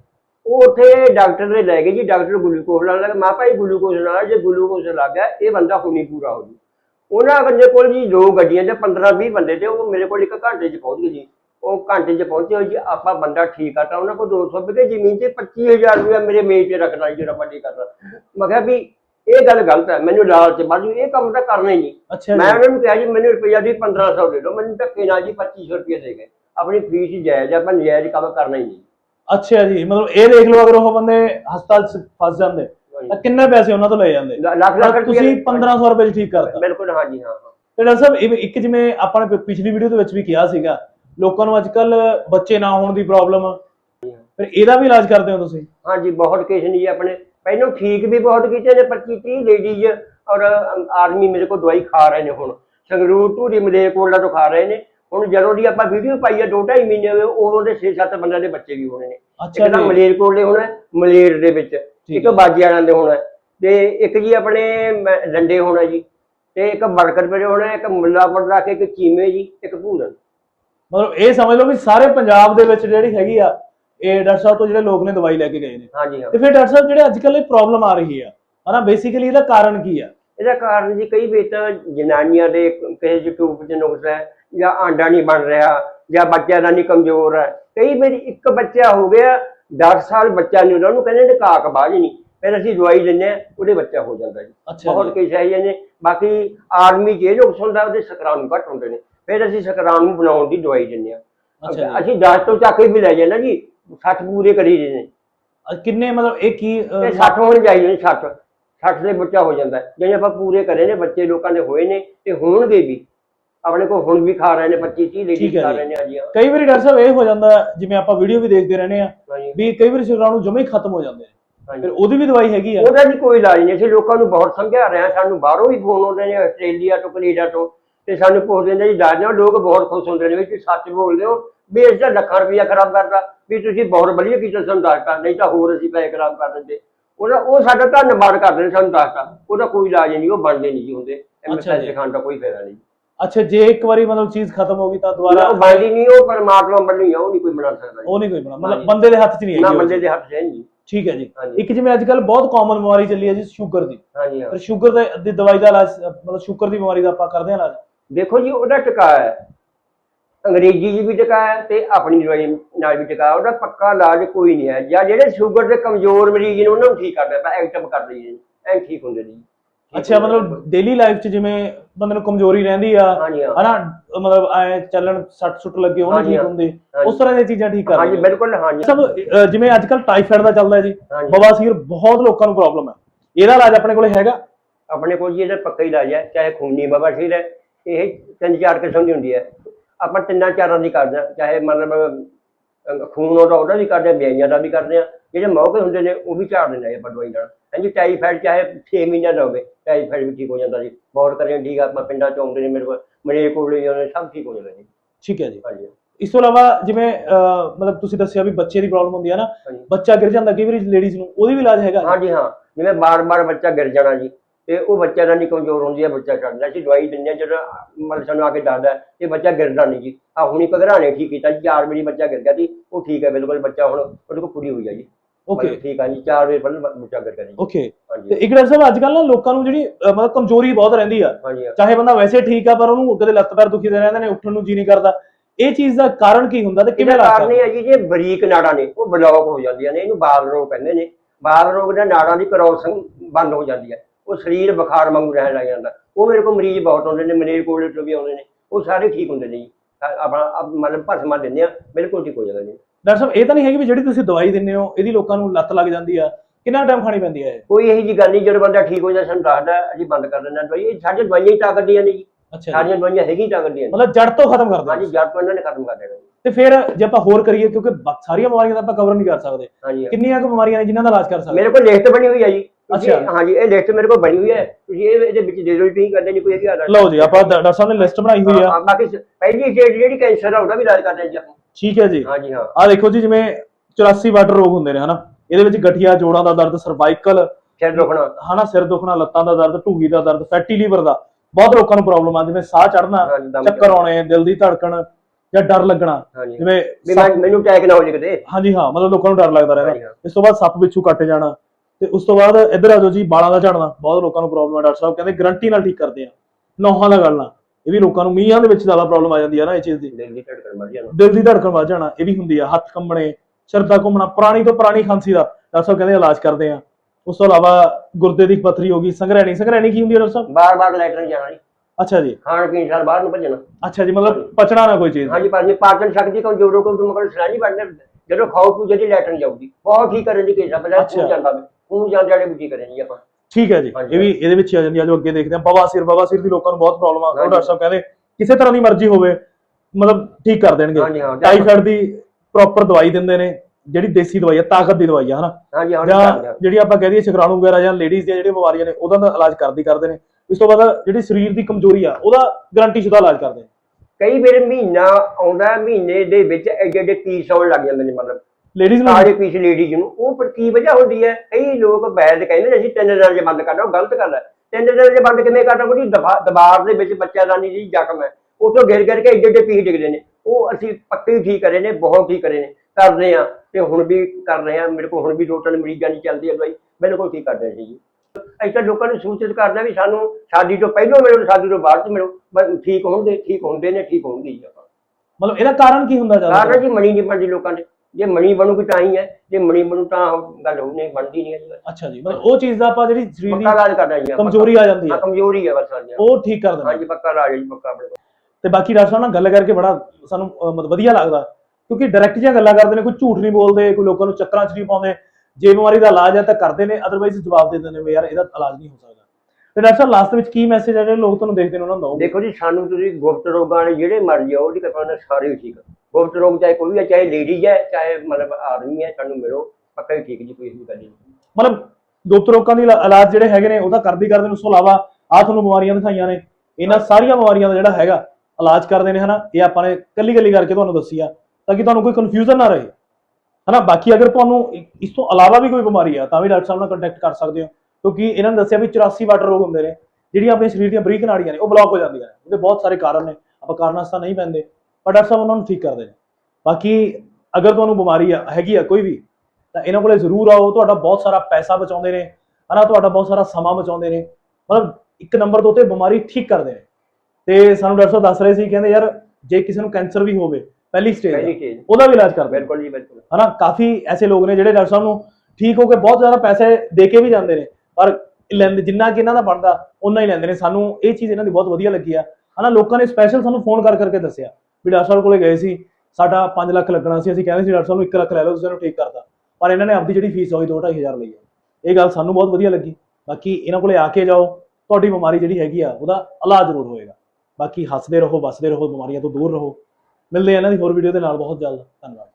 ਉਹ ਉੱਥੇ ਡਾਕਟਰ ਦੇ ਲੈ ਗਏ ਜੀ ਡਾਕਟਰ ਗਲੂਕੋਜ਼ ਲਾਉਣ ਲੱਗਾ ਮੈਂ ਭਾਈ ਗਲੂਕੋਜ਼ ਨਾਲ ਜੇ ਗਲੂਕੋਜ਼ ਲੱਗ ਗਿਆ ਇਹ ਬੰਦਾ ਹੁਣੀ ਪੂਰਾ ਹੋ ਜੂ। ਉਹਨਾਂ ਬੰਦੇ ਕੋਲ ਜੀ ਦੋ ਗੱਡੀਆਂ ਤੇ 15 20 ਬੰਦੇ ਤੇ ਉਹ ਮੇਰੇ ਕੋਲ ਇੱਕ ਘੰਟੇ 'ਚ ਪਹੁੰਚ ਗਏ ਜੀ। ਉਹ ਘੰਟੇ 'ਚ ਪਹੁੰਚੇ ਜੀ ਆਪਾਂ ਬੰਦਾ ਠੀਕ ਕਰਤਾ ਉਹਨਾਂ ਕੋਲ 200 ਰੁਪਏ ਜ਼ਮੀਨ ਤੇ 25000 ਰੁਪਏ ਮੇਰੇ ਮੇਜ਼ ਤੇ ਰੱਖਣਾ ਜੀ ਜਿਹੜਾ ਬੰਦੀ ਕਰਨਾ ਮੈਂ ਕਿਹਾ ਵੀ ਇਹ ਗੱਲ ਗਲਤ ਹੈ ਮੈਨੂੰ ਲਾਲਚ ਬਾਜੂ ਇਹ ਕੰਮ ਤਾਂ ਕਰਨਾ ਹੀ ਨਹੀਂ। ਮੈਂ ਉਹਨਾਂ ਨੂੰ ਕਿਹਾ ਜੀ ਮੈਨੂੰ ਰੁਪਈਆ ਦੀ 1500 ਦੇ ਦਿਓ ਮੈਨੂੰ ਧੱਕੇ ਨਾਲ ਜੀ 2500 ਰੁਪਏ ਦੇ ਗਏ। ਆਪਣੀ ਫੀਸ ਜਾਇਜ਼ ਆਪਾਂ ਨਜਾਇਜ਼ ਕੰਮ ਕਰਨਾ ਹੀ ਨਹੀਂ। ਅੱਛਾ ਜੀ ਮਤਲਬ ਇਹ ਦੇਖ ਲਓ ਅਗਰ ਉਹ ਬੰਦੇ ਹਸਪਤਾਲ 'ਚ ਫਸ ਜਾਂਦੇ ਤਾਂ ਕਿੰਨੇ ਪੈਸੇ ਉਹਨਾਂ ਤੋਂ ਲੈ ਜਾਂਦੇ? ਲੱਖ ਲੱਖ ਪਰ ਤੁਸੀਂ 1500 ਰੁਪਏ 'ਚ ਠੀਕ ਕਰਤਾ। ਬਿਲਕੁਲ ਹਾਂ ਹਾਂ। ਤੇ ਡਾਕਟਰ ਸਾਹਿਬ ਇੱਕ ਜਿਵੇਂ ਆਪਾਂ ਨੇ ਪਿਛਲੀ ਵੀਡੀਓ ਦੇ ਵਿੱਚ ਵੀ ਕਿਹਾ ਸੀਗਾ ਲੋਕਾਂ ਨੂੰ ਅੱਜਕੱਲ ਬੱਚੇ ਨਾ ਹੋਣ ਦੀ ਪ੍ਰੋਬਲਮ ਫਿਰ ਇਹਦਾ ਵੀ ਇਲਾਜ ਕਰਦੇ ਹੋ ਤੁਸੀਂ? ਹਾਂਜੀ ਬਹੁਤ ਕੇਸ ਨੇ ਜੀ ਆਪਣੇ। ਪਹਿਲਾਂ ਠੀਕ ਵੀ ਬਹੁਤ ਕੀਤੇ ਨੇ 25 30 ਲੇਡੀਜ਼ ਔਰ ਆਦਮੀ ਮੇਰੇ ਕੋਲ ਦਵਾਈ ਖਾ ਰਹੇ ਨੇ ਹੁਣ। ਸੰਗਰੂਰ ਧੂਰੀ ਮਲੇਰਕੋਟਲਾ ਤੋਂ ਖਾ ਰਹੇ ਨੇ। ਹੁਣ ਜਦੋਂ ਦੀ ਆਪਾਂ ਵੀਡੀਓ ਪਾਈ ਹੈ 2.5 ਮਹੀਨੇ ਹੋਏ ਉਦੋਂ ਦੇ 6-7 ਬੰਦਿਆਂ ਦੇ ਬੱਚੇ ਵੀ ਹੋਣੇ ਨੇ। ਅੱਛਾ ਇੱਕ ਤਾਂ ਜੀ। ਮਲੇਰਕੋਟਲੇ ਹੋਣਾ ਮਲੇਰ ਦੇ ਵਿੱਚ ਇੱਕ ਬਾਜੀ ਵਾਲਿਆਂ ਦੇ ਹੋਣਾ ਤੇ ਇੱਕ ਜੀ ਆਪਣੇ ਲੰਡੇ ਹੋਣਾ ਜੀ ਤੇ ਇੱਕ ਬਰਕਰ ਪਰੇ ਹੋਣਾ ਇੱਕ ਮੁੱਲਾਪੁਰ ਦਾ ਕੇ ਇੱਕ ਚੀਮੇ ਜੀ ਇੱਕ ਭੂਰਨ ਮਤਲਬ ਇਹ ਸਮਝ ਲਓ ਵੀ ਸਾਰੇ ਪੰਜਾਬ ਦੇ ਵਿੱਚ ਜਿਹੜੀ ਹੈਗੀ ਆ ਇਹ ਡਾਕਟਰ ਸਾਹਿਬ ਤੋਂ ਜਿਹੜੇ ਲੋਕ ਨੇ ਦਵਾਈ ਲੈ ਕੇ ਗਏ ਨੇ। ਹਾਂਜੀ ਹਾਂ। ਤੇ ਫਿਰ ਡਾਕਟਰ ਸਾਹਿਬ ਜਿਹੜੇ ਅੱਜਕੱਲ ਇਹ ਪ੍ਰੋਬਲਮ ਆ ਰਹੀ ਆ ਹਨਾ ਬੇਸਿਕਲੀ ਇਹਦਾ ਕਾਰਨ ਕੀ ਆ? ਇਹਦਾ ਕਾਰਨ ਜੀ ਕਈ ਤਾਂ ਜਨਾਨੀਆਂ ਦੇ ਕਿਸੇ YouTube 'ਚ ਨੁਕਸ ਹੈ ਜਾਂ ਆਂਡਾ ਨਹੀਂ ਬਣ ਰਿਹਾ ਜਾਂ ਬੱਚਿਆਂ ਦਾ ਨਹੀਂ ਕਮਜ਼ੋਰ ਹੈ। ਕਈ ਵਾਰੀ ਇੱਕ ਬੱਚਾ ਹੋ ਗਿਆ 10 ਸਾਲ ਬੱਚਾ ਨਹੀਂ ਉਹਨੂੰ ਕਹਿੰਦੇ ਨੇ ਕਾਕ ਬਾਝ ਨਹੀਂ। ਫਿਰ ਅਸੀਂ ਦਵਾਈ ਦਿੰਦੇ ਆ ਉਹਦੇ ਬੱਚਾ ਹੋ ਜਾਂਦਾ ਜੀ। ਬਹੁਤ ਕੇਸ ਹੈ ਨੇ। ਬਾਕੀ ਆਦਮੀ ਜੇ ਨੁਕਸ ਹੁੰਦਾ ਉਹਦੇ ਸ਼ੁਕਰਾਣੂ ਘੱਟ ਹੁੰਦੇ ਨੇ। ਫਿਰ ਅਸੀਂ ਸ਼ੁਕਰਾਣੂ ਬਣਾਉਣ ਦੀ ਦਵਾਈ ਦਿੰਦੇ ਆ ਅਸੀਂ 10 ਤੋਂ ਚੱਕ ਵੀ ਲੈ ਜਾਂਦੇ ਜੀ 60 ਪੂਰੇ ਕਰੀ ਦੇ ਨੇ। ਕਿੰਨੇ ਮਤਲਬ ਇਹ ਕੀ ਅ, ਤੇ 60 ਹੋਣੇ ਚਾਹੀਦੇ ਨੇ 60 60 ਦੇ ਬੱਚਾ ਹੋ ਜਾਂਦਾ। ਜਿਹੜੇ ਆਪਾਂ ਪੂਰੇ ਕਰੇ ਨੇ ਬੱਚੇ ਲੋਕਾਂ ਦੇ ਹੋਏ ਨੇ ਤੇ ਹੋਣਗੇ ਵੀ। ਆਪਣੇ ਕੋਲ ਹੁਣ ਵੀ ਖਾ ਰਹੇ ਨੇ 25 30 ਲੇਡੀ ਠੀਕ ਹੈ ਖਾ ਜੀ। ਰਹੇ ਨੇ ਹਾਂਜੀ ਹਾਂ। ਕਈ ਵਾਰੀ ਡਾਕਟਰ ਸਾਹਿਬ ਇਹ ਹੋ ਜਾਂਦਾ ਜਿਵੇਂ ਆਪਾਂ ਵੀਡੀਓ ਵੀ ਦੇਖਦੇ ਰਹਿੰਦੇ ਆ ਹਾਂਜੀ। ਵੀ ਕਈ ਵਾਰੀ ਸ਼ੁਕਰਾਣੂ ਜਮੇ ਹੀ ਖਤਮ ਹੋ ਜਾਂਦੇ ਨੇ। ਹਾਂਜੀ। ਫਿਰ ਉਹਦੀ ਵੀ ਦਵਾਈ ਹੈਗੀ ਆ। ਉਹਦਾ ਜੀ ਕੋਈ ਇਲਾਜ ਨਹੀਂ ਅਸੀਂ ਲੋਕਾਂ ਨੂੰ ਬਹੁਤ ਸਮਝਾ ਰਹੇ ਹਾਂ ਸਾਨੂੰ ਬਾਹਰੋਂ ਵੀ ਫੋਨ ਆਉਂਦੇ ਨੇ ਆਸਟ੍ਰੇਲੀਆ ਤੋਂ ਕੈਨੇਡਾ ਤੋਂ ਤੇ ਸਾਨੂੰ ਪੁੱਛਦੇ ਨੇ ਜੀ ਦੱਸਦੇ ਹੋ ਲੋਕ ਬਹੁਤ ਖੁਸ਼ ਹੁੰਦੇ ਨੇ ਵੀ ਤੁਸੀਂ ਸੱਚ ਬੋਲਦੇ ਹੋ ਵੀ ਇਸ ਦਾ ਲੱਖਾਂ ਰੁਪਈਆ ਖਰਾਬ ਕਰਦਾ ਵੀ ਤੁਸੀਂ ਬਹੁਤ ਵਧੀਆ ਕੀਤਾ ਸਾਨੂੰ ਦੱਸਤਾ ਨਹੀਂ ਤਾਂ ਹੋਰ ਅਸੀਂ ਪੈਸੇ ਖਰਾਬ ਕਰ ਦਿੰਦੇ। ਉਹਦਾ ਉਹ ਸਾਡਾ ਧੰਨਵਾਦ ਕਰਦੇ ਨੇ ਸਾਨੂੰ ਦੱਸਤਾ ਉਹਦਾ ਕੋਈ ਇਲਾਜ ਨਹੀਂ ਉਹ ਬਣਦੇ ਨਹੀਂ ਜੀ ਹੁੰਦੇ ਐਵੇਂ ਅੱਛਾ ਜੀ। ਪੈਸੇ ਖਾਣ ਦਾ ਕੋਈ ਫਾਇਦਾ ਨਹੀਂ। ਅੱਛਾ ਜੇ ਇੱਕ ਵਾਰੀ ਮਤਲਬ ਚੀਜ਼ ਖਤਮ ਹੋ ਗਈ ਤਾਂ ਦੁਬਾਰਾ ਉਹ ਬਣਦੀ ਨਹੀਂ ਉਹ ਪਰਮਾਤਮਾ ਬਣਨੀ ਆ ਉਹ ਨਹੀਂ ਕੋਈ ਬਣਾ ਸਕਦਾ ਜੀ। ਉਹ ਨਹੀਂ ਕੋਈ ਬਣਾ ਮਤਲਬ ਹਾਂਜੀ। ਬੰਦੇ ਦੇ ਹੱਥ 'ਚ ਨਹੀਂ ਨਾ ਹੈਗੀ ਉਹ ਬੰਦੇ ਚੀਜ਼। ਦੇ ਹੱਥ 'ਚ ਹੈ ਨਹੀਂ ਠੀਕ ਹੈ ਜੀ। ਹਾਂਜੀ। ਇੱਕ ਜਿਵੇਂ ਅੱਜ ਕੱਲ ਬਹੁਤ ਕਾਮਨ ਬਿਮਾਰੀ ਚੱਲੀ ਹੈ ਜੀ ਸ਼ੂਗਰ ਦੀ। ਹਾਂਜੀ ਹਾਂ। ਫਿਰ ਸ਼ੂਗਰ ਦੇ ਦੀ ਦਵਾਈ ਦਾ ਇਲਾਜ ਮਤਲਬ ਸ਼ੂਗਰ ਦੀ ਬਿਮਾਰੀ ਦਾ ਆਪਾਂ ਕਰਦੇ ਹਾਂ ਇਲਾਜ। ਦੇਖੋ ਜੀ ਉਹਦਾ ਟਿਕਾ ਹੈ। ਅੰਗਰੇਜ਼ੀ ਜੀ ਵੀ ਟਿਕਾ ਹੈ ਤੇ ਆਪਣੀ ਦਵਾਈ ਨਾਲ ਵੀ ਟਿਕਾ ਹੈ। ਉਹਦਾ ਪੱਕਾ ਇਲਾਜ ਕੋਈ ਨਹੀਂ ਹੈ। ਜਾਂ ਜਿਹੜੇ ਸ਼ੂਗਰ ਦੇ ਕਮਜ਼ੋਰ ਮਰੀਜ਼ ਨੇ ਉਹਨਾਂ ਨੂੰ ਠੀਕ ਕਰਦਾ ਤਾਂ ਐਕਟਿਵ ਕਰ ਦਈਏ। ਜੀ ਐਂ ਠੀਕ ਹੁੰਦੇ ਨੇ ਜੀ। ਅੱਛਾ। ਮਤਲਬ ਡੇਲੀ ਲਾਈਫ 'ਚ ਜਿਵੇਂ ਬੰਦੇ ਨੂੰ ਕਮਜ਼ੋਰੀ ਰਹਿੰਦੀ ਆ ਹਾਂਜੀ ਹਾਂ। ਹਨਾ? ਮਤਲਬ ਐ ਚੱਲਣ ਸੱਟ ਸੁੱਟ ਲੱਗੇ ਉਹ ਨਹੀਂ ਹਾਂਜੀ, ਠੀਕ ਹਾਂ। ਹੁੰਦੇ। ਹਾਂਜੀ। ਉਸ ਤਰ੍ਹਾਂ ਦੀਆਂ ਚੀਜ਼ਾਂ ਠੀਕ ਕਰ ਹਾਂਜੀ ਬਿਲਕੁਲ ਹਾਂਜੀ। ਸਭ ਅ, ਜਿਵੇਂ ਅੱਜ ਕੱਲ ਟਾਈਫਾਇਡ ਦਾ ਚੱਲਦਾ ਜੀ। ਹਾਂਜੀ। ਬਵਾਸੀਰ ਬਹੁਤ ਲੋਕਾਂ ਨੂੰ ਪ੍ਰੋਬਲਮ ਹੈ ਇਹਦਾ ਇਲਾਜ ਆਪਣੇ ਕੋਲੇ ਹੈਗਾ? ਆਪਣੇ ਕੋਲ ਜੀ ਇਹਦਾ ਪੱਕਾ ਇਲਾਜ ਹੈ ਚਾਹੇ ਖੂਨੀ ਬਵਾਸੀਰ ਹੈ ਇਹ ਤਿੰਨ ਚਾਰ ਕਿਸਮ ਦੀ ਹੁੰਦੀ ਹੈ। ਆਪਾਂ ਤਿੰਨਾਂ ਚਾਰਾਂ ਦੀ ਕਰਦੇ ਹਾਂ ਚਾਹੇ ਮਤਲਬ ਖੂਨ ਉਹਦਾ ਉਹਦਾ ਵੀ ਕਰਦੇ ਆ ਬਿਆਈਆਂ ਦਾ ਵੀ ਕਰਦੇ ਆ। ਜਿਹੜੇ ਮੌਕੇ ਹੁੰਦੇ ਨੇ ਉਹ ਵੀ ਝਾੜ ਦਿੰਦੇ ਆ ਆਪਾਂ ਦਵਾਈ ਨਾਲ। ਹਾਂਜੀ ਟਾਈਫਾਈਡ ਚਾਹੇ 6 ਮਹੀਨਿਆਂ ਦਾ ਹੋਵੇ ਟਾਈਫਾਈਡ ਵੀ ਠੀਕ ਹੋ ਜਾਂਦਾ ਜੀ। ਬਹੁਤ ਕਰੇ ਠੀਕ ਆ ਆਪਾਂ ਪਿੰਡਾਂ ਚ ਆਉਂਦੇ ਨੇ ਮੇਰੇ ਕੋਲ ਮੇਰੇ ਕੋਲ ਆਉਂਦੇ ਸਭ ਠੀਕ ਹੋ ਜਾਂਦਾ ਜੀ। ਠੀਕ ਹੈ ਜੀ। ਹਾਂਜੀ। ਇਸ ਤੋਂ ਇਲਾਵਾ ਜਿਵੇਂ ਮਤਲਬ ਤੁਸੀਂ ਦੱਸਿਆ ਵੀ ਬੱਚੇ ਦੀ ਪ੍ਰੋਬਲਮ ਹੁੰਦੀ ਹੈ ਨਾ ਬੱਚਾ ਗਿਰ ਜਾਂਦਾ ਕਈ ਵਾਰੀ ਲੇਡੀਜ਼ ਨੂੰ ਉਹਦੀ ਵੀ ਇਲਾਜ ਹੈਗਾ। ਹਾਂਜੀ ਹਾਂ। ਜਿਵੇਂ ਬਾਰ-ਬਾਰ ਬੱਚਾ ਗਿਰ ਜਾਣਾ ਜੀ ਤੇ ਉਹ ਬੱਚਾ ਦਾ ਨਹੀਂ ਕਮਜ਼ੋਰ ਹੁੰਦੀ ਹੈ ਬੱਚਾ ਛੱਡਦਾ ਅਸੀਂ ਦਵਾਈ ਦਿੰਦੇ ਹਾਂ ਜਦੋਂ ਮਤਲਬ ਸਾਨੂੰ ਆ ਕੇ ਦੱਸਦਾ ਇਹ ਬੱਚਾ ਗਿਰਦਾ ਨਹੀਂ ਜੀ। ਆ ਹੁਣੀ ਘਗਰਾਣੇ ਠੀਕ ਕੀਤਾ ਜੀ ਚਾਰ ਵਾਰੀ ਬੱਚਾ ਗਿਰ ਗਿਆ ਸੀ ਉਹ ਠੀਕ ਹੈ ਬਿਲਕੁਲ ਬੱਚਾ ਹੁਣ ਉਹਦੇ ਕੋਲ ਪੂਰੀ ਹੋਈ ਹੈ ਜੀ। ਓਕੇ ਠੀਕ ਆ ਜੀ ਚਾਰ ਵਾਰੀ ਪਹਿਲਾਂ ਬੱਚਾ ਗਿਰ ਗਿਆ ਜੀ। ਓਕੇ ਤੇ ਡਾਕਟਰ ਸਾਹਿਬ ਅੱਜ ਕੱਲ ਨਾ ਲੋਕਾਂ ਨੂੰ ਜਿਹੜੀ ਮਤਲਬ ਕਮਜ਼ੋਰੀ ਬਹੁਤ ਰਹਿੰਦੀ ਆ। ਚਾਹੇ ਬੰਦਾ ਵੈਸੇ ਠੀਕ ਆ ਪਰ ਉਹਨੂੰ ਕਦੇ ਲੱਤ ਪੈਰ ਦੁਖੀ ਦੇ ਰਹਿੰਦੇ ਨੇ ਉੱਠਣ ਨੂੰ ਜੀ ਨਹੀਂ ਕਰਦਾ। ਇਹ ਚੀਜ਼ ਦਾ ਕਾਰਨ ਕੀ ਹੁੰਦਾ ਤੇ ਕਿਵੇਂ ਇਲਾਜ ਕਾਰਨ ਇਹ ਹੈ ਜੀ ਜੇ ਬਰੀਕ ਨਾੜਾਂ ਨੇ ਉਹ ਬਲੌਕ ਹੋ ਜਾਂਦੀਆਂ ਨੇ ਇਹਨੂੰ ਬਾਲ ਰੋਗ ਕਹਿੰਦੇ ਨੇ। ਬਾਲ ਰੋਗ ਦਾ ਨਾੜਾਂ ਦੀ ਕ੍ਰੋਸਿੰਗ ਬੰਦ ਹੋ ਜਾਂਦੀ ਹੈ ਉਹ ਸਰੀਰ ਬੁਖਾਰ ਵਾਂਗੂ ਰਹਿਣ ਲੱਗ ਜਾਂਦਾ। ਉਹ ਮੇਰੇ ਕੋਲ ਮਰੀਜ਼ ਬਹੁਤ ਆਉਂਦੇ ਨੇ ਮਲੇਰ ਕੋਲੇ ਤੋਂ ਵੀ ਆਉਂਦੇ ਨੇ ਉਹ ਸਾਰੇ ਠੀਕ ਹੁੰਦੇ ਨੇ ਜੀ। ਆਪਣਾ ਆਪ- ਮਤਲਬ ਭਸਮਾ ਦਿੰਦੇ ਆ ਬਿਲਕੁਲ ਠੀਕ ਹੋ ਜਾਂਦਾ ਜੀ ਡਾਕਟਰ ਸਾਹਿਬ ਇਹ ਤਾਂ ਨਹੀਂ ਹੈਗੀ ਵੀ ਜਿਹੜੀ ਤੁਸੀਂ ਦਵਾਈ ਦਿੰਦੇ ਹੋ ਇਹਦੀ ਲੋਕਾਂ ਨੂੰ ਲੱਤ ਲੱਗ ਜਾਂਦੀ ਆ। ਕਿੰਨਾ ਟਾਈਮ ਖਾਣੀ ਪੈਂਦੀ ਹੈ ਕੋਈ ਇਹੋ ਜੀ ਗੱਲ ਨਹੀਂ ਜਦੋਂ ਬੰਦਾ ਠੀਕ ਹੋ ਜਾਂਦਾ ਸਾਨੂੰ ਦੱਸਦਾ ਅਸੀਂ ਬੰਦ ਕਰ ਦਿੰਦੇ ਹਾਂ ਦਵਾਈ। ਇਹ ਸਾਡੇ ਦਵਾਈਆਂ ਹੀ ਤਾਕਤ ਦੀਆਂ ਨੇ ਜੀ। ਸਾਰੀਆਂ ਦਵਾਈਆਂ ਹੈਗੀ ਤਾਕਤ ਦੀਆਂ ਨੇ। ਮਤਲਬ ਜੜ ਤੋਂ ਖਤਮ ਕਰ ਹਾਂਜੀ ਦਿੰਦੇ ਜਦ ਤੋਂ ਇਹਨਾਂ ਨੇ ਖਤਮ ਕਰ ਦੇਣਾ ਤੇ ਫਿਰ ਜੇ ਆਪਾਂ ਹੋਰ ਕਰੀਏ ਕਿਉਂਕਿ ਸਾਰੀਆਂ ਬਿਮਾਰੀਆਂ ਤਾਂ ਆਪਾਂ ਕਵਰ ਨਹੀਂ ਕਰ ਸਕਦੇ। ਹਾਂਜੀ ਕਿੰਨੀਆਂ ਕੁ ਬਿਮਾਰੀਆਂ ਨੇ ਜਿਨ੍ਹਾਂ ਦਾ ਇਲਾਜ ਕਰ ਸਕਦੇ? ਮੇਰੇ ਕੋਲ ਲਿਸਟ ਬਣੀ ਹੋਈ ਹੈ ਜੀ। ਅੱਛਾ। ਹਾਂਜੀ ਇਹ ਲਿਸਟ ਮੇਰੇ ਕੋਲ ਬਣੀ ਹੋਈ ਹੈ। ਤੁਸੀਂ ਇਹ ਇਹਦੇ ਵਿੱਚ ਦੇ ਦਿਓ ਤੁਸੀਂ ਕਰਦੇ ਨਹੀਂ ਕੋਈ ਇਹਦੀ ਗੱਲ ਲਓ ਜੀ ਆਪਾਂ ਡਾਕਟਰ ਸਾਹਿਬ ਨੇ ਲਿਸਟ ਬਣਾਈ ਹੋਈ ਆ। ਹਾਂ, ਬਾਕੀ ਸ- ਪਹਿਲੀ ਸਟੇਜ ਜਿਹੜੀ ਕੈਂਸਰ ਆ ਉਹਦਾ ਵੀ ਇਲਾਜ ਕਰਦੇ ਹਾਂ ਜੀ ਆਪਾਂ। ਠੀਕ ਹੈ ਜੀ। ਹਾਂਜੀ ਹਾਂ। ਆ ਦੇਖੋ ਜੀ ਜਿਵੇਂ 84 ਵਾਟਰ ਰੋਗ ਹੁੰਦੇ ਨੇ ਹਨਾ? ਇਹਦੇ ਵਿੱਚ ਗਠੀਆ ਜੋੜਾਂ ਦਾ ਦਰਦ ਸਰਵਾਈਕਲ ਸਿਰ ਦੁਖਣਾ। ਹਨਾ ਸਿਰ ਦੁਖਣਾ ਲੱਤਾਂ ਦਾ ਦਰਦ ਢੂਹੀ ਦਾ ਦਰਦ ਫੈਟੀ ਲੀਵਰ ਦਾ। ਬਹੁਤ ਲੋਕਾਂ ਨੂੰ ਪ੍ਰੋਬਲਮ ਆ ਜਿਵੇਂ ਸਾਹ ਚੜਨਾ ਹਾਂਜੀ, ਦਮ ਚੱਕਰ ਆਉਣੇ ਦਿਲ ਦੀ ਧੜਕਣ ਜਾਂ ਡਰ ਲੱਗਣਾ। ਹਾਂਜੀ। ਜਿਵੇਂ ਵੀ ਸੱਪ- ਮੈਂ- ਮੈਨੂੰ ਅਟੈਕ ਨਾ ਹੋ ਜੇ ਕਿਤੇ। ਹਾਂਜੀ ਹਾਂ ਮਤਲਬ ਲੋਕਾਂ ਨੂੰ ਡਰ ਲੱਗਦਾ ਰਹਿੰਦਾ। ਹਾਂਜੀ, ਹਾਂ। ਇਸ ਤੋਂ ਬਾਅਦ ਸੱਪ ਵਿੱਚੋਂ ਕੱਟ ਜਾਣਾ। ਤੇ ਉਸ ਤੋਂ ਬਾਅਦ ਇੱਧਰ ਆ ਜਾਓ ਜੀ ਬਾਲਾਂ ਦਾ ਝੜਨਾ। ਬਹੁਤ ਲੋਕਾਂ ਨੂੰ ਪ੍ਰੋਬਲਮ ਹੈ ਡਾਕਟਰ ਸਾਹਿਬ ਕਹਿੰਦੇ ਗਰੰਟੀ ਨਾਲ ਠੀਕ ਕਰਦੇ ਆ। ਨੌਹਾਂ ਦਾ ਗਲਣਾ ਇਹ ਵੀ ਲੋਕਾਂ ਨੂੰ ਮੀਂਹਾਂ ਦੇ ਵਿੱਚ ਜ਼ਿਆਦਾ ਪ੍ਰੋਬਲਮ ਆ ਜਾਂਦੀ ਹੈ ਨਾ ਇਹ ਚੀਜ਼ ਦੀ। ਦਿਲ ਦੀ ਧੜਕਣ ਮਰ ਜਾਣਾ। ਦਿਲ ਦੀ ਧੜਕਣ ਵੱਧ ਜਾਣਾ ਇਹ ਵੀ ਹੁੰਦੀ ਆ। ਹੱਥ ਕੰਬਣੇ ਸ਼ਰਦਾ ਘੁੰਮਣਾ ਪੁਰਾਣੀ ਤੋਂ ਪੁਰਾਣੀ ਖਾਂਸੀ ਦਾ। ਡਾਕਟਰ ਸਾਹਿਬ ਕਹਿੰਦੇ ਇਲਾਜ ਕਰਦੇ ਆ। ਉਸ ਤੋਂ ਇਲਾਵਾ ਗੁਰਦੇ ਦੀ ਪੱਥਰੀ ਹੋ ਗਈ ਸੰਗਰੈਣੀ ਸੰਗਰੈਣੀ ਕੀ ਹੁੰਦੀ ਹੈ ਡਾਕਟਰ ਸਾਹਿਬ? ਬਾਰ ਬਾਰ ਲੈਟਰ ਜਾਣਾ ਜੀ। ਅੱਛਾ ਜੀ। ਖਾਣ ਪੀਣ ਸਾਲ ਬਾਹਰ ਨੂੰ ਭੱਜਣਾ। ਅੱਛਾ ਜੀ ਮਤਲਬ ਪਚਣਾ ਨਾ ਕੋਈ ਚੀਜ਼। ਹਾਂਜੀ ਪਰ ਜੇ ਪਾਚਨ ਸ਼ਕਤੀ ਕਮਜ਼ੋਰ ਹੋ ਕੇ ਤੁਮ ਕੋਲ ਸਲਾਹ ਨਹੀਂ ਬਣਨੇ ਜਦੋਂ ਖਾਓ ਪੂ ਜਿਹੜੀ ਲੈਟਰ ਜਾਊਗੀ। ਬਹੁਤ ਠੀਕ ਕਰਨ ਦੀ ਕੇਸ ਆ ਪਹਿਲਾਂ। ਖੂਨ ਜਾਂਦਾ ਵੇ ਖੂਨ ਜਾਂ ਜਿਹੜੇ ਬੁੱਢੀ ਕਰੇ ਜੀ ਆਪਾਂ। ਠੀਕ ਹੈ ਜੀ। ਇਹ ਵੀ ਇਹਦੇ ਵਿੱਚ ਹੀ ਆ ਜਾਂਦੀ ਆ ਜੋ ਅੱਗੇ ਦੇਖਦੇ ਆ ਬਵਾਸੀਰ ਬਵਾਸੀਰ ਦੀ ਲੋਕਾਂ ਨੂੰ ਬਹੁਤ ਪ੍ਰੋਬਲਮ ਆ। ਉਹ। ਡਾਕਟਰ ਸਾਹਿਬ ਕਹਿੰਦੇ ਕਿਸੇ ਤਰ੍ਹਾਂ ਦੀ ਮਰਜ਼ੀ ਹੋਵੇ ਮਤਲਬ ਠੀਕ ਕਰ ਦੇਣਗੇ। ਟਾਈਫਾਇਡ ਦੀ ਪ੍ਰੋਪਰ ਦਵਾਈ ਦਿੰਦੇ ਨੇ ਜਿਹੜੀ ਦੇਸੀ ਦਵਾਈ ਆ ਤਾਕਤ ਦੀ ਦਵਾਈ ਆ ਹਨਾ? ਜਾਂ ਜਿਹੜੀ ਆਪਾਂ ਕਹਿ ਦਈਏ ਸ਼ੁਕਰਾਣੂ ਵਗੈਰਾ ਜਾਂ ਲੇਡੀਜ਼ ਦੀਆਂ ਜਿਹੜੀਆਂ ਬਿਮਾਰੀਆਂ ਨੇ ਉਹਦਾ ਦਾ ਇਲਾਜ ਕਰਦੀ ਕਰਦੇ ਨੇ। ਇਸ ਤੋਂ ਬਾਅਦ ਜਿਹੜੀ ਸਰੀਰ ਦੀ ਕਮਜ਼ੋਰੀ ਆ ਉਹਦਾ ਗਾਰੰਟੀ ਸ਼ੁਦਾ ਇਲਾਜ ਕਰਦੇ ਨੇ। ਕਈ ਵਾਰ ਮਹੀਨਾ ਆਉਂਦਾ ਮਹੀਨੇ ਦੇ ਵਿੱਚ ਐਡੇ ਐਡੇ ਪੀਸ ਆਉਣ ਲੱਗ ਜਾਂਦੇ ਨੇ ਮਤਲਬ ਲੇਡੀਜ਼ ਨੂੰ ਸਾਰੇ ਪੀਸ ਲੇਡੀਜ਼ ਨੂੰ। ਉਹ ਪਰ ਕੀ ਵਜ੍ਹਾ ਹੁੰਦੀ ਹੈ? ਕਈ ਲੋਕ ਬੈਦ ਕਹਿੰਦੇ ਨੇ ਅਸੀਂ ਤਿੰਨ ਦਿਨਾਂ 'ਚ ਬੰਦ ਕਰਨਾ ਉਹ ਗਲਤ ਗੱਲ ਹੈ। ਤਿੰਨ ਦਿਨਾਂ 'ਚ ਬੰਦ ਕਿਵੇਂ ਕਰਨਾ ਕੋਈ ਦਬਾਰ ਦੇ ਵਿੱਚ ਬੱਚਾ ਦਾ ਨਹੀਂ ਜੀ ਜ਼ਖਮ ਹੈ। ਉਤੋਂ ਗਿਰ ਗਿਰ ਕੇ ਏਡੇ ਏਡੇ ਪੀਸ ਡਿੱਗਦੇ ਨੇ। ਉਹ ਅਸੀਂ ਪੱਕੇ ਠੀਕ ਕਰੇ ਨੇ ਬਹੁਤ ਠੀਕ ਕਰੇ ਨੇ। ਕਰਦੇ ਆ ਤੇ ਹੁਣ ਵੀ ਕਰ ਰਹੇ ਆ ਮੇਰੇ ਕੋਲ ਹੁਣ ਵੀ ਦੋ ਤਿੰਨ ਮਰੀਜ਼ਾਂ ਦੀ ਚੱਲਦੀ ਹੈ ਦਵਾਈ। ਬਿਲਕੁਲ ਠੀਕ ਕਰਦੇ ਸੀ ਜੀ। ਅਸੀਂ ਤਾਂ ਲੋਕਾਂ ਨੂੰ ਸੂਚਿਤ ਕਰਨਾ ਵੀ ਸਾਨੂੰ ਸਾਡੀ ਤੋਂ ਪਹਿਲਾਂ ਮਿਲੋ ਸਾਡੀ ਤੋਂ ਬਾਅਦ ਚ ਮਿਲੋ ਬਸ ਠੀਕ ਹੋਣਗੇ ਠੀਕ ਹੁੰਦੇ ਨੇ ਠੀਕ ਹੋਣਗੇ ਜੀ ਆਪਾਂ। ਮਤਲਬ ਇਹਦਾ ਕਾਰਨ ਕੀ ਹੁੰਦਾ ਜ਼ਿਆਦਾ? ਕਾਰਨ ਜੀ ਮਣੀ ਨਹੀਂ ਬਣਦੀ ਲੋਕਾਂ ਦੇ। ਜੇ ਮਣੀ ਬਣੂਗੀ ਤਾਂ ਹੀ ਹੈ ਜੇ ਮਣੀ ਬਣੂ ਤਾਂ ਗੱਲ ਹੋ ਨਹੀਂ ਬਣਦੀ ਨਹੀਂ ਹੈ ਜੀ ਅੱਛਾ ਜੀ ਮਤਲਬ ਉਹ ਚੀਜ਼ ਦਾ ਆਪਾਂ ਜਿਹੜੀ ਸਰੀਰ ਦੀ ਪੱਕਾ ਇਲਾਜ ਕਰਦਾ ਜੀ ਆਪਾਂ। ਕਮਜ਼ੋਰੀ ਆ ਜਾਂਦੀ ਹਾਂ। ਹੈ ਕਮਜ਼ੋਰੀ ਹੈ ਬਸ ਸਾਡੀ ਉਹ ਠੀਕ ਕਰ ਦਿੰਦੇ। ਹਾਂਜੀ ਪੱਕਾ ਇਲਾਜ ਹੈ ਜੀ ਪੱਕਾ ਆਪਣੇ ਕੋਲ। ਤੇ ਬਾਕੀ ਡਾਕਟਰ ਸਾਹਿਬ ਨਾਲ ਗੱਲ ਕਰਕੇ ਬੜਾ ਸਾਨੂੰ ਅਹ, ਮਤਲਬ ਵਧੀਆ ਲੱਗਦਾ। ਕਿਉਂਕਿ ਡਾਇਰੈਕਟ ਜਿਹੀਆਂ ਗੱਲਾਂ ਕਰਦੇ ਨੇ ਕੋਈ ਝੂਠ ਨਹੀਂ ਬੋਲਦੇ ਕੋਈ ਲੋਕਾਂ ਨੂੰ ਚੱਕਰਾਂ 'ਚ ਨਹੀਂ ਪਾਉਂਦੇ। ਜੇ ਬਿਮਾਰੀ ਦਾ ਇਲਾਜ ਹੈ ਤਾਂ ਕਰਦੇ ਨੇ ਅਦਰਵਾਈਜ਼ ਜਵਾਬ ਦੇ ਦਿੰਦੇ ਨੇ ਵੀ ਯਾਰ ਇਹਦਾ ਇਲਾਜ ਨਹੀਂ ਹੋ ਸਕਦਾ। ਤੇ ਡਾਕਟਰ ਸਾਹਿਬ ਲਾਸਟ ਵਿੱਚ ਕੀ ਮੈਸੇਜ ਹੈ ਜਿਹੜੇ ਲੋਕ ਤੁਹਾਨੂੰ ਦੇਖਦੇ ਨੇ ਉਹਨਾਂ ਨੂੰ ਦਿਓ ਦੇਖੋ ਜੀ ਸਾਨੂੰ ਤੁਸੀਂ ਗੁਪਤ ਰੋਗਾਂ ਵਾਲੇ ਜਿਹੜੇ ਮਰਜ਼ੀ ਆ ਉਹਦੀ ਕਿਰਪਾ ਨਾਲ ਸਾਰੇ ਹੀ ਠੀਕ ਆ। ਗੁਪਤ ਰੋਗ ਚਾਹੇ ਕੋਈ ਵੀ ਹੈ ਚਾਹੇ ਲੇਡੀਜ਼ ਹੈ ਚਾਹੇ ਮਤਲਬ ਆਦਮੀ ਹੈ ਸਾਨੂੰ ਮਿਲੋ ਪੱਕਾ ਹੀ ਠੀਕ ਜੀ ਕੋਈ ਗੱਲ ਨਹੀਂ। ਮਤਲਬ ਗੁਪਤ ਰੋਗਾਂ ਦੀ ਇਲਾ- ਇਲਾਜ ਜਿਹੜੇ ਹੈਗੇ ਨੇ ਉਹ ਤਾਂ ਕਰਦੀ ਕਰਦੇ ਨੇ ਉਸ ਤੋਂ ਇਲਾਵਾ ਆ ਤੁਹਾਨੂੰ ਬਿਮਾਰੀਆਂ ਦਿਖਾਈਆਂ ਨੇ। ਇਹਨਾਂ ਸਾਰੀਆਂ ਬਿਮਾਰੀਆਂ ਦਾ ਜਿਹੜਾ ਹੈਗਾ ਇਲਾਜ ਕਰਦੇ ਨੇ ਹਨਾ? ਇਹ ਆਪਾਂ ਨੇ ਕੱਲੀ ਕੱਲੀ ਕਰਕੇ ਤੁਹਾਨੂੰ ਦੱਸੀ ਆ ਤਾਂ ਕਿ ਤੁਹਾਨੂੰ ਕੋਈ ਕਨਫਿਊਜ਼ਨ ਨਾ ਰਹੇ। ਹਨਾ, ਬਾਕੀ ਅਗਰ ਤੁਹਾਨੂੰ ਇਸ ਤੋਂ ਇਲਾਵਾ ਵੀ ਕੋਈ ਬਿਮਾਰੀ ਆ, ਤਾਂ ਵੀ ਡਾਕਟਰ ਸਾਹਿਬ ਨਾਲ ਕੰਟੈਕਟ ਕਰ ਸਕਦੇ ਹੋ, ਕਿਉਂਕਿ ਇਹਨਾਂ ਨੇ ਦੱਸਿਆ ਵੀ 84 ਵਾਟਰ ਰੋਗ ਹੁੰਦੇ ਨੇ, ਜਿਹੜੀਆਂ ਆਪਣੇ ਸਰੀਰ ਦੀਆਂ ਬਰੀਕ ਨਾੜੀਆਂ ਨੇ, ਉਹ ਬਲੌਕ ਹੋ ਜਾਂਦੀਆਂ ਨੇ, ਉਹਦੇ ਬਹੁਤ ਸਾਰੇ ਕਾਰਨ ਨੇ, ਆਪਾਂ ਕਾਰਨਾਂ ਤਾਂ ਨਹੀਂ ਪੈਂਦੇ, ਪਰ ਡਾਕਟਰ ਸਾਹਿਬ ਉਹਨਾਂ ਨੂੰ ਠੀਕ ਕਰਦੇ ਨੇ ਬਾਕੀ ਅਗਰ ਤੁਹਾਨੂੰ ਬਿਮਾਰੀ ਆ, ਹੈਗੀ ਆ ਕੋਈ ਵੀ, ਤਾਂ ਇਹਨਾਂ ਕੋਲੇ ਜ਼ਰੂਰ ਆਓ, ਤੁਹਾਡਾ ਬਹੁਤ ਸਾਰਾ ਪੈਸਾ ਬਚਾਉਂਦੇ ਨੇ, ਹਨਾ, ਤੁਹਾਡਾ ਬਹੁਤ ਸਾਰਾ ਸਮਾਂ ਬਚਾਉਂਦੇ ਨੇ, ਮਤਲਬ ਇੱਕ ਨੰਬਰ ਤੋਂ ਉੱਤੇ ਬਿਮਾਰੀ ਠੀਕ ਕਰਦੇ ਨੇ। ਤੇ ਸਾਨੂੰ ਡਾਕਟਰ ਸਾਹਿਬ ਦੱਸ ਰਹੇ ਸੀ, ਕਹਿੰਦੇ ਯਾਰ, ਜੇ ਕਿਸੇ ਨੂੰ ਕੈਂਸਰ ਵੀ ਹੋਵੇ ਪਹਿਲੀ ਸਟੇਜ ਪਹਿਲੀ ਉਹਦਾ ਵੀ ਇਲਾਜ ਕਰਦੇ ਨੇ ਬਿਲਕੁਲ ਜੀ ਬਿਲਕੁਲ। ਹਨਾ ਕਾਫੀ ਐਸੇ ਲੋਕ ਨੇ ਜਿਹੜੇ ਡਾਕਟਰ ਸਾਹਿਬ ਨੂੰ ਠੀਕ ਹੋ ਕੇ ਬਹੁਤ ਜ਼ਿਆਦਾ ਪੈਸੇ ਦੇ ਕੇ ਵੀ ਜਾਂਦੇ ਨੇ ਪਰ ਲੈਂਦੇ ਜਿੰਨਾ ਕਿ ਇਹਨਾਂ ਦਾ ਬਣਦਾ ਉਹਨਾਂ ਹੀ ਲੈਂਦੇ ਨੇ। ਸਾਨੂੰ ਇਹ ਚੀਜ਼ ਇਹਨਾਂ ਦੀ ਬਹੁਤ ਵਧੀਆ ਲੱਗੀ ਆ। ਹਨਾ ਲੋਕਾਂ ਨੇ ਸਪੈਸ਼ਲ ਸਾਨੂੰ ਫੋਨ ਕਰ ਕਰਕੇ ਦੱਸਿਆ ਵੀ ਡਾਕਟਰ ਸਾਹਿਬ ਕੋਲੇ ਗਏ ਸੀ ਸਾਡਾ 5 ਲੱਖ ਲੱਗਣਾ ਸੀ ਅਸੀਂ ਕਹਿੰਦੇ ਸੀ ਡਾਕਟਰ ਸਾਹਿਬ ਨੂੰ 1 ਲੱਖ ਲੈ ਲਓ ਤੁਸੀਂ ਇਹਨੂੰ ਠੀਕ ਕਰਤਾ। ਪਰ ਇਹਨਾਂ ਨੇ ਆਪਦੀ ਜਿਹੜੀ ਫੀਸ ਹੋਈ 2 ਹਜ਼ਾਰ ਲਈ ਹੈ ਇਹ ਗੱਲ ਸਾਨੂੰ ਬਹੁਤ ਵਧੀਆ ਲੱਗੀ। ਬਾਕੀ ਇਹਨਾਂ ਕੋਲੇ ਆ ਕੇ ਜਾਓ ਤੁਹਾਡੀ ਬਿਮਾਰੀ ਜਿਹੜੀ ਹੈਗੀ ਆ ਉਹਦਾ ਇਲਾਜ ਜ਼ਰੂਰ ਹੋਏਗਾ। ਬਾਕੀ ਹੱਸਦੇ ਰਹੋ ਵਸਦੇ ਰਹੋ ਬਿਮਾਰੀਆਂ ਤੋਂ ਦੂਰ ਰਹੋ। ਮਿਲਦੇ ਆ ਇਹਨਾਂ ਦੀ ਹੋਰ ਵੀਡੀਓ ਦੇ ਨਾਲ ਬਹੁਤ ਜਲਦ ਧੰਨਵਾਦ।